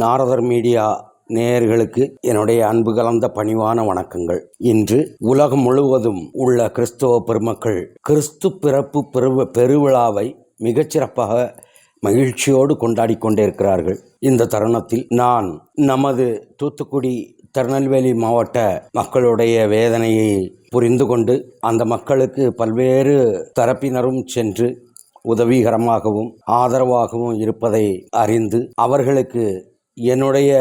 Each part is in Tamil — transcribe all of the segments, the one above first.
நாரதர் மீடியா நேயர்களுக்கு என்னுடைய அன்பு கலந்த பணிவான வணக்கங்கள். இன்று உலகம் முழுவதும் உள்ள கிறிஸ்தவ பெருமக்கள் கிறிஸ்து பிறப்பு பெரு பெருவிழாவை மிகச்சிறப்பாக மகிழ்ச்சியோடு கொண்டாடி கொண்டிருக்கிறார்கள். இந்த தருணத்தில் நான் நமது தூத்துக்குடி திருநெல்வேலி மாவட்ட மக்களுடைய வேதனையை புரிந்து கொண்டு அந்த மக்களுக்கு பல்வேறு தரப்பினரும் சென்று உதவிகரமாகவும் ஆதரவாகவும் இருப்பதை அறிந்து அவர்களுக்கு என்னுடைய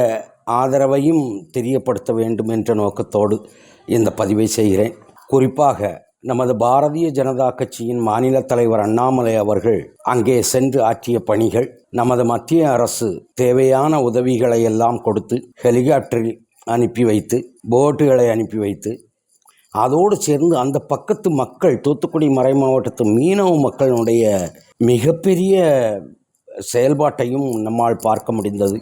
ஆதரவையும் தெரியப்படுத்த வேண்டும் என்ற நோக்கத்தோடு இந்த பதிவை செய்கிறேன். குறிப்பாக நமது பாரதிய ஜனதா கட்சியின் மாநில தலைவர் அண்ணாமலை அவர்கள் அங்கே சென்று ஆற்றிய பணிகள் நமது மத்திய அரசு தேவையான உதவிகளை எல்லாம் கொடுத்து ஹெலிகாப்டரில் அனுப்பி வைத்து போட்டுகளை அனுப்பி வைத்து அதோடு சேர்ந்து அந்த பக்கத்து மக்கள் தூத்துக்குடி மறை மாவட்டத்து மீனவ மக்களுடைய மிகப்பெரிய செயல்பாட்டையும் நம்மால் பார்க்க முடிந்தது.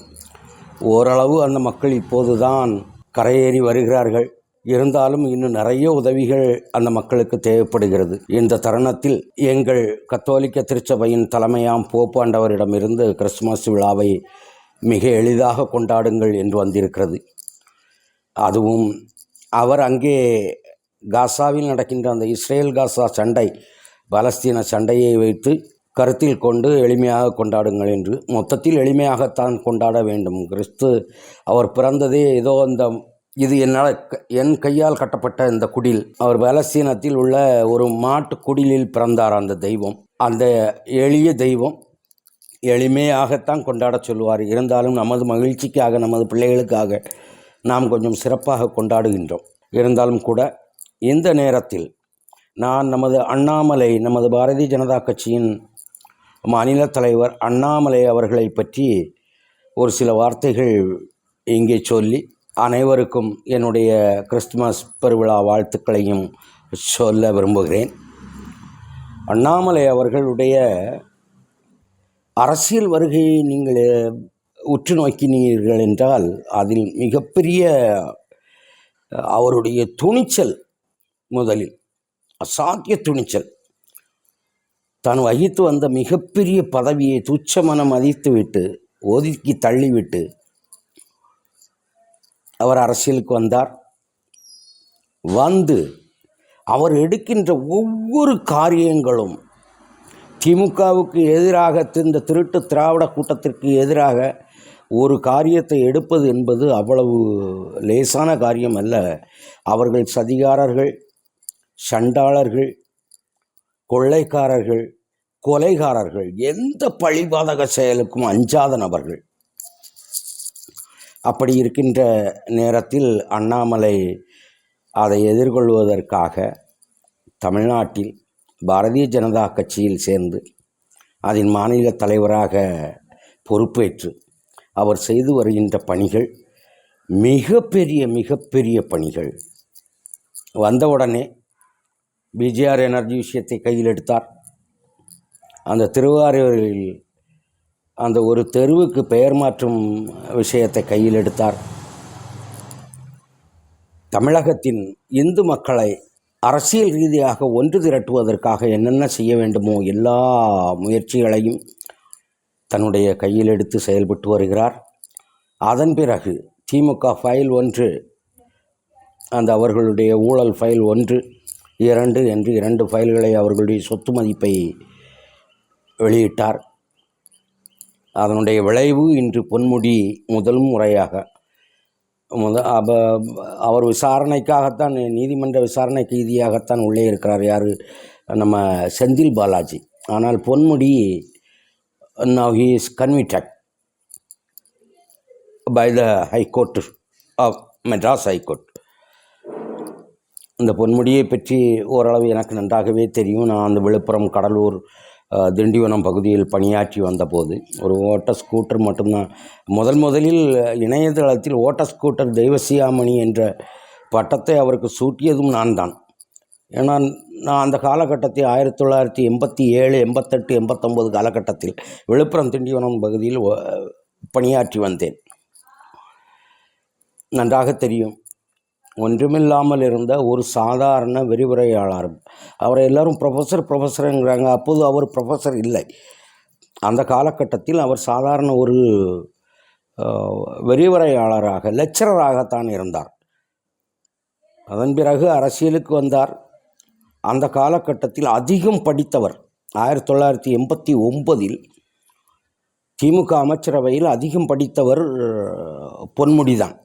ஓரளவு அந்த மக்கள் இப்போது தான் கரையேறி வருகிறார்கள். இருந்தாலும் இன்னும் நிறைய உதவிகள் அந்த மக்களுக்கு தேவைப்படுகிறது. இந்த தருணத்தில் எங்கள் கத்தோலிக்க திருச்சபையின் தலைமையாம் போப்பாண்டவரிடமிருந்து கிறிஸ்துமஸ் விழாவை மிக எளிதாக கொண்டாடுங்கள் என்று வந்திருக்கிறது. அதுவும் அவர் அங்கே காசாவில் நடக்கின்ற அந்த இஸ்ரேல் காசா சண்டை பலஸ்தீன சண்டையை வைத்து கருத்தில் கொண்டு எளிமையாக கொண்டாடுங்கள் என்று. மொத்தத்தில் எளிமையாகத்தான் கொண்டாட வேண்டும். கிறிஸ்து அவர் பிறந்ததே ஏதோ அந்த இது என்னால் க- என் கையால் கட்டப்பட்ட இந்த குடில். அவர் பலஸ்தீனத்தில் உள்ள ஒரு மாட்டு குடிலில் பிறந்தார் அந்த தெய்வம். அந்த எளிய தெய்வம் எளிமையாகத்தான் கொண்டாட சொல்லுவார். இருந்தாலும் நமது மகிழ்ச்சிக்காக நமது பிள்ளைகளுக்காக நாம் கொஞ்சம் சிறப்பாக கொண்டாடுகின்றோம். இருந்தாலும் கூட இந்த நேரத்தில் நான் நமது அண்ணாமலை நமது பாரதிய ஜனதா கட்சியின் மாநில தலைவர் அண்ணாமலை அவர்களை பற்றி ஒரு சில வார்த்தைகள் இங்கே சொல்லி அனைவருக்கும் என்னுடைய கிறிஸ்துமஸ் பெருவிழா வாழ்த்துக்களையும் சொல்ல விரும்புகிறேன். அண்ணாமலை அவர்களுடைய அரசியல் வருகையை நீங்கள் உற்று நோக்கினீர்கள் என்றால் அதில் மிகப்பெரிய அவருடைய துணிச்சல் முதலில் அசாத்திய துணிச்சல். தான் வகித்து வந்த மிகப்பெரிய பதவியை துச்சமனம் மதித்துவிட்டு ஒதுக்கி தள்ளிவிட்டு அவர் அரசியலுக்கு வந்தார். வந்து அவர் எடுக்கின்ற ஒவ்வொரு காரியங்களும் திமுகவுக்கு எதிராக இந்த திருட்டு திராவிட கூட்டத்திற்கு எதிராக ஒரு காரியத்தை எடுப்பது என்பது அவ்வளவு லேசான காரியம் அல்ல. அவர்கள் சதிகாரர்கள் சண்டாளர்கள் கொள்ளைக்காரர்கள் கொலைகாரர்கள் எந்த பழிபாதக செயலுக்கும் அஞ்சாத நபர்கள். அப்படி இருக்கின்ற நேரத்தில் அண்ணாமலை அதை எதிர்கொள்வதற்காக தமிழ்நாட்டில் பாரதிய ஜனதா கட்சியில் சேர்ந்து அதன் மாநில தலைவராக பொறுப்பேற்று அவர் செய்து வருகின்ற பணிகள் மிகப்பெரிய மிகப்பெரிய பணிகள். வந்தவுடனே பிஜிஆர் எனர்ஜி விஷயத்தை கையில் எடுத்தார். அந்த திருவாரூரில் அந்த ஒரு தெருவுக்கு பெயர் மாற்றும் விஷயத்தை கையில் எடுத்தார். தமிழகத்தின் இந்து மக்களை அரசியல் ரீதியாக ஒன்று திரட்டுவதற்காக என்னென்ன செய்ய வேண்டுமோ எல்லா முயற்சிகளையும் தன்னுடைய கையில் எடுத்து செயல்பட்டு வருகிறார். அதன் பிறகு திமுக ஃபைல் ஒன்று அந்த அவர்களுடைய ஊழல் ஃபைல் ஒன்று இரண்டு என்று இரண்டு ஃபைல்களை அவர்களுடைய சொத்து மதிப்பை வெளியிட்டார். அதனுடைய விளைவு இன்று பொன்முடி முதல் முறையாக. முத அவர் விசாரணைக்காகத்தான் நீதிமன்ற விசாரணை கைதியாகத்தான் உள்ளே இருக்கிறார். யார்? நம்ம செந்தில் பாலாஜி. ஆனால் Ponmudi now he is convicted by the high court of Madras high court இந்த பொன்முடியை பற்றி ஓரளவு எனக்கு நன்றாகவே தெரியும். நான் அந்த விழுப்புரம் கடலூர் திண்டிவனம் பகுதியில் பணியாற்றி வந்தபோது ஒரு ஓட்ட ஸ்கூட்டர் மட்டும்தான். முதல் முதலில் இணையதளத்தில் ஓட்ட ஸ்கூட்டர் தெய்வசியாமணி என்ற பட்டத்தை அவருக்கு சூட்டியதும் நான் தான். ஏன்னா நான் அந்த காலகட்டத்தில் ஆயிரத்தி தொள்ளாயிரத்தி எண்பத்தி ஏழு எண்பத்தெட்டு எண்பத்தொம்போது காலகட்டத்தில் விழுப்புரம் திண்டிவனம் பகுதியில் பணியாற்றி வந்தேன். நன்றாக தெரியும். ஒன்றுமில்லாமல் இருந்த ஒரு சாதாரண விரிவுரையாளர். அவரை எல்லாரும் ப்ரொஃபஸர் ப்ரொஃபஸருங்கிறாங்க அப்போது அவர் ப்ரொஃபஸர் இல்லை. அந்த காலகட்டத்தில் அவர் சாதாரண ஒரு விரிவுரையாளராக லெக்சரராகத்தான் இருந்தார். அதன் பிறகு அரசியலுக்கு வந்தார். அந்த காலகட்டத்தில் அதிகம் படித்தவர் ஆயிரத்தி தொள்ளாயிரத்தி எண்பத்தி ஒன்பதில் திமுக அமைச்சரவையில் அதிகம் படித்தவர் பொன்முடிதான்.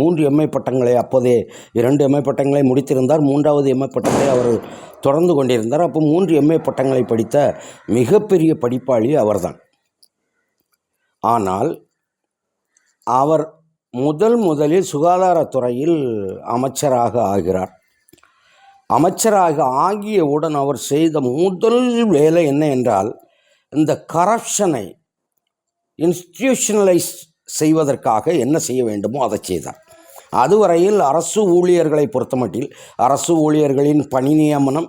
மூன்று எம்ஐ பட்டங்களை அப்போதே இரண்டு எம்ஐ பட்டங்களை முடித்திருந்தார் மூன்றாவது எம்ஐ பட்டத்தை அவர் தொடர்ந்து கொண்டிருந்தார். அப்போ மூன்று எம்ஏ பட்டங்களை படித்த மிகப்பெரிய படிப்பாளி அவர்தான். ஆனால் அவர் முதல் முதலில் சுகாதாரத்துறையில் அமைச்சராக ஆகிறார். அமைச்சராக ஆகியவுடன் அவர் செய்த முதல் வேலை என்ன என்றால் இந்த கரப்ஷனை இன்ஸ்டிடியூஷனலைஸ் செய்வதற்காக என்ன செய்ய வேண்டுமோ அதை செய்தார். அதுவரையில் அரசு ஊழியர்களை பொறுத்தமட்டில் அரசு ஊழியர்களின் பணி நியமனம்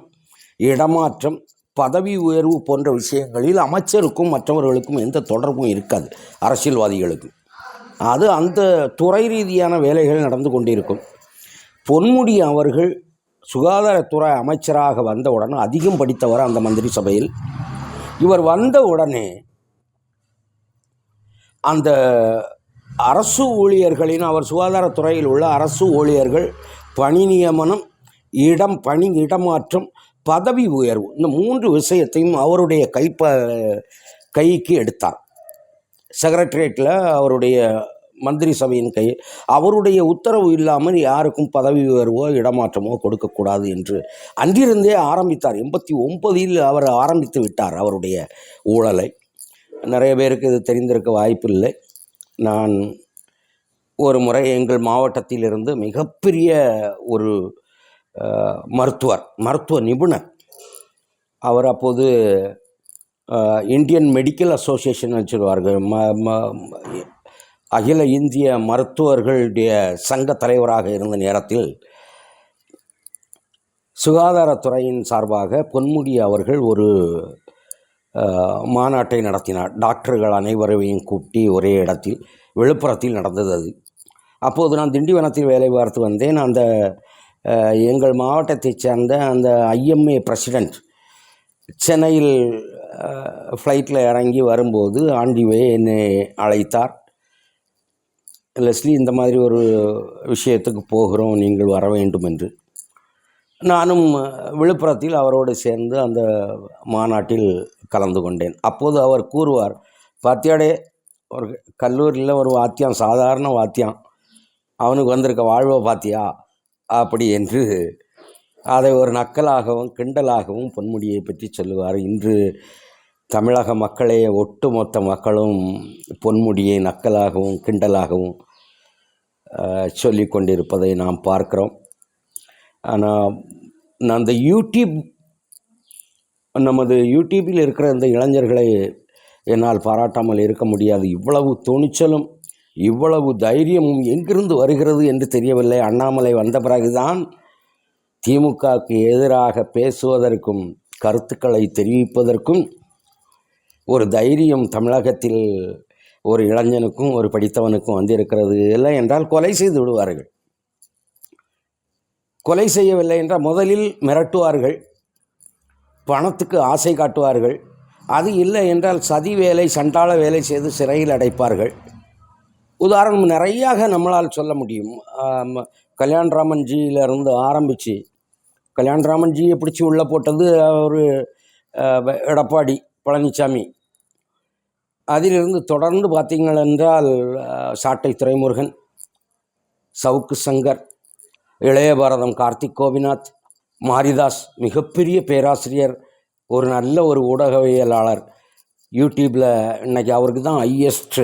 இடமாற்றம் பதவி உயர்வு போன்ற விஷயங்களில் அமைச்சருக்கும் மற்றவர்களுக்கும் எந்த தொடர்பும் இருக்காது அரசியல்வாதிகளுக்கும். அது அந்த துறை ரீதியான வேலைகள் நடந்து கொண்டிருக்கும். பொன்முடி அவர்கள் சுகாதாரத்துறை அமைச்சராக வந்தவுடன் அதிகம் படித்தவர் அந்த மந்திரி சபையில். இவர் வந்த உடனே அந்த அரசு ஊழியர்களின் அவர் சுகாதாரத்துறையில் உள்ள அரசு ஊழியர்கள் பணி நியமனம் இடம் பணி இடமாற்றம் பதவி உயர்வு இந்த மூன்று விஷயத்தையும் அவருடைய கைப்ப கைக்கு எடுத்தார். செக்ரட்டரியேட்டில் அவருடைய மந்திரி சபையின் கை அவருடைய உத்தரவு இல்லாமல் யாருக்கும் பதவி உயர்வோ இடமாற்றமோ கொடுக்கக்கூடாது என்று அன்றிருந்தே ஆரம்பித்தார். எண்பத்தி ஒன்பதில் அவர் ஆரம்பித்து விட்டார் அவருடைய ஊழலை. நிறைய பேருக்கு இது தெரிந்திருக்க வாய்ப்பில்லை. நான் ஒரு முறை எங்கள் மாவட்டத்திலிருந்து மிகப்பெரிய ஒரு மருத்துவர் மருத்துவ நிபுணர். அவர் அப்போது இந்தியன் மெடிக்கல் அசோசியேஷன் வச்சுருவார்கள் ம ம அகில இந்திய மருத்துவர்களுடைய சங்க தலைவராக இருந்த நேரத்தில் சுகாதாரத்துறையின் சார்பாக பொன்முடி அவர்கள் ஒரு மாநாட்டை நடத்தினார். டாக்டர்கள் அனைவரையும் கூட்டி ஒரே இடத்தில் விழுப்புரத்தில் நடந்தது அது. அப்போது நான் திண்டிவனத்தில் வேலை பார்த்து வந்தேன். அந்த எங்கள் மாவட்டத்தைச் சேர்ந்த அந்த ஐஎம்ஏ பிரசிடெண்ட் சென்னையில் ஃப்ளைட்டில் இறங்கி வரும்போது ஆண்டிவே என்னை அழைத்தார். லெஸ்லி இந்த மாதிரி ஒரு விஷயத்துக்கு போகிறோம். நீங்கள் வர வேண்டும் என்று. நானும் விழுப்புரத்தில் அவரோடு சேர்ந்து அந்த மாநாட்டில் கலந்து கொண்டேன் அப்போது அவர் கூறுவார் பாத்தியாடே ஒரு கல்லூரியில் ஒரு வாத்தியம் சாதாரண வாத்தியம் அவனுக்கு வந்திருக்க வாழ்வை பாத்தியா? அப்படி என்று அதை ஒரு நக்கலாகவும் கிண்டலாகவும் பொன்முடியை பற்றி சொல்லுவார். இன்று தமிழக மக்களே ஒட்டுமொத்த மக்களும் பொன்முடியை நக்கலாகவும் கிண்டலாகவும் சொல்லி கொண்டிருப்பதை நாம் பார்க்கிறோம். ஆனால் நான் அந்த யூடியூப் நமது யூடியூப்பில் இருக்கிற இந்த இளைஞர்களை என்னால் பாராட்டாமல் இருக்க முடியாது. இவ்வளவு துணிச்சலும் இவ்வளவு தைரியமும் எங்கிருந்து வருகிறது என்று தெரியவில்லை. அண்ணாமலை வந்த பிறகுதான் திமுகவுக்கு எதிராக பேசுவதற்கும் கருத்துக்களை தெரிவிப்பதற்கும் ஒரு தைரியம் தமிழகத்தில் ஒரு இளைஞனுக்கும் ஒரு படித்தவனுக்கும் வந்திருக்கிறது. இல்லை என்றால் கொலை செய்து விடுவார்கள். கொலை செய்யவில்லை என்றால் முதலில் மிரட்டுவார்கள். பணத்துக்கு ஆசை காட்டுவார்கள். அது இல்லை என்றால் சதி வேலை சண்டாள வேலை செய்து சிறையில் அடைப்பார்கள். உதாரணம் நிறையாக நம்மளால் சொல்ல முடியும். கல்யாண்ராமன்ஜியிலிருந்து ஆரம்பித்து கல்யாண்ராமன்ஜியை பிடிச்சி உள்ளே போட்டது ஒரு எடப்பாடி பழனிசாமி அதிலிருந்து தொடர்ந்து பார்த்தீங்கள் என்றால் சாட்டை துரைமுருகன் சவுக்கு சங்கர் இளைய பாரதம் கார்த்திக் கோபிநாத் மாரிதாஸ் மிகப்பெரிய பேராசிரியர் ஒரு நல்ல ஒரு ஊடகவியலாளர். யூடியூப்பில் இன்னைக்கு அவருக்கு தான் ஹையஸ்ட்டு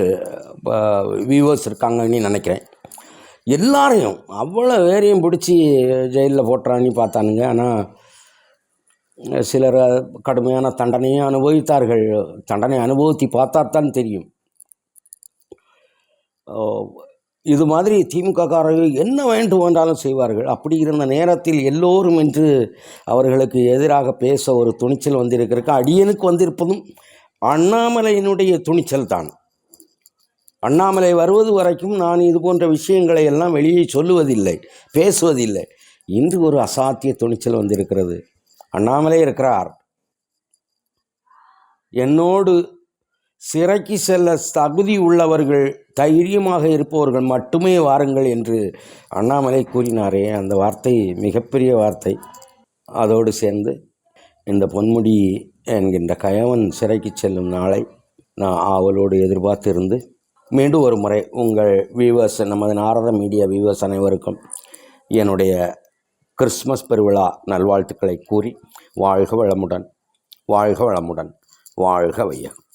வியூவர்ஸ் இருக்காங்கன்னு நினைக்கிறேன். எல்லாரையும் அவ்வளோ வேரையும் பிடிச்சி ஜெயிலில் போட்டுறான்னு பார்த்தானுங்க. ஆனால் சிலர் கடுமையான தண்டனையும் அனுபவித்தார்கள். தண்டனை அனுபவித்து பார்த்தாத்தான் தெரியும். இது மாதிரி திமுககாரர்கள் என்ன வேண்டு வேண்டாலும் செய்வார்கள். அப்படி இருந்த நேரத்தில் எல்லோரும் என்று அவர்களுக்கு எதிராக பேச ஒரு துணிச்சல் வந்திருக்கிறதுக்கு அடியனுக்கு வந்திருப்பதும் அண்ணாமலையினுடைய துணிச்சல் தான். அண்ணாமலை வருவது வரைக்கும் நான் இது போன்ற விஷயங்களை எல்லாம் வெளியே சொல்லுவதில்லை பேசுவதில்லை. இன்று ஒரு அசாத்திய துணிச்சல் வந்திருக்கிறது. அண்ணாமலை இருக்கிறார். என்னோடு சிறைக்கு செல்ல தகுதி உள்ளவர்கள் தைரியமாக இருப்பவர்கள் மட்டுமே வாருங்கள் என்று அண்ணாமலை கூறினாரே. அந்த வார்த்தை மிகப்பெரிய வார்த்தை. அதோடு சேர்ந்து இந்த பொன்முடி என்கின்ற கயவன் சிறைக்கு செல்லும் நாளை நான் ஆவலோடு எதிர்பார்த்திருந்து மீண்டும் ஒரு முறை உங்கள் வியூவர்ஸ் நமது நாரத மீடியா வியூவர்ஸ் அனைவருக்கும் என்னுடைய கிறிஸ்மஸ் பெருவிழா நல்வாழ்த்துக்களை கூறி வாழ்க வளமுடன் வாழ்க வளமுடன் வாழ்க வையகம்.